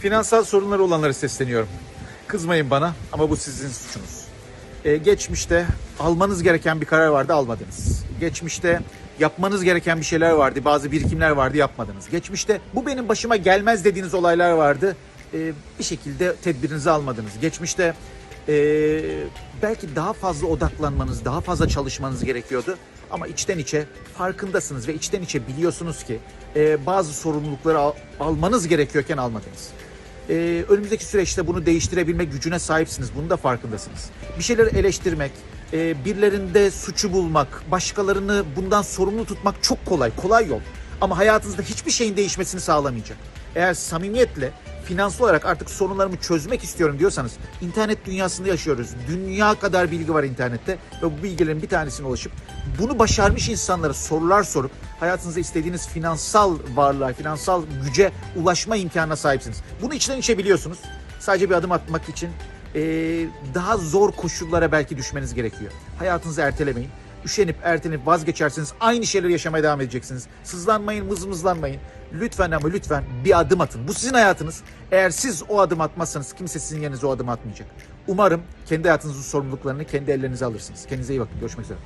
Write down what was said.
Finansal sorunları olanlara sesleniyorum. Kızmayın bana ama bu sizin suçunuz. Ee, geçmişte almanız gereken bir karar vardı almadınız. Geçmişte yapmanız gereken bir şeyler vardı, bazı birikimler vardı yapmadınız. Geçmişte bu benim başıma gelmez dediğiniz olaylar vardı. Ee, bir şekilde tedbirinizi almadınız. Geçmişte ee, belki daha fazla odaklanmanız, daha fazla çalışmanız gerekiyordu. Ama içten içe farkındasınız ve içten içe biliyorsunuz ki ee, bazı sorumlulukları al- almanız gerekiyorken almadınız. Ee, önümüzdeki süreçte bunu değiştirebilme gücüne sahipsiniz. Bunun da farkındasınız. Bir şeyleri eleştirmek, e, birilerinde suçu bulmak, başkalarını bundan sorumlu tutmak çok kolay, kolay yol. Ama hayatınızda hiçbir şeyin değişmesini sağlamayacak. Eğer samimiyetle finansal olarak artık sorunlarımı çözmek istiyorum diyorsanız internet dünyasında yaşıyoruz. Dünya kadar bilgi var internette ve bu bilgilerin bir tanesine ulaşıp bunu başarmış insanlara sorular sorup hayatınızda istediğiniz finansal varlığa, finansal güce ulaşma imkanına sahipsiniz. Bunu içten içe biliyorsunuz. Sadece bir adım atmak için eee, daha zor koşullara belki düşmeniz gerekiyor. Hayatınızı ertelemeyin. Üşenip ertelenip vazgeçerseniz aynı şeyleri yaşamaya devam edeceksiniz. Sızlanmayın, mızmızlanmayın. Lütfen ama lütfen bir adım atın. Bu sizin hayatınız. Eğer siz o adım atmazsanız kimse sizin yerinize o adım atmayacak. Umarım kendi hayatınızın sorumluluklarını kendi ellerinize alırsınız. Kendinize iyi bakın. Görüşmek üzere.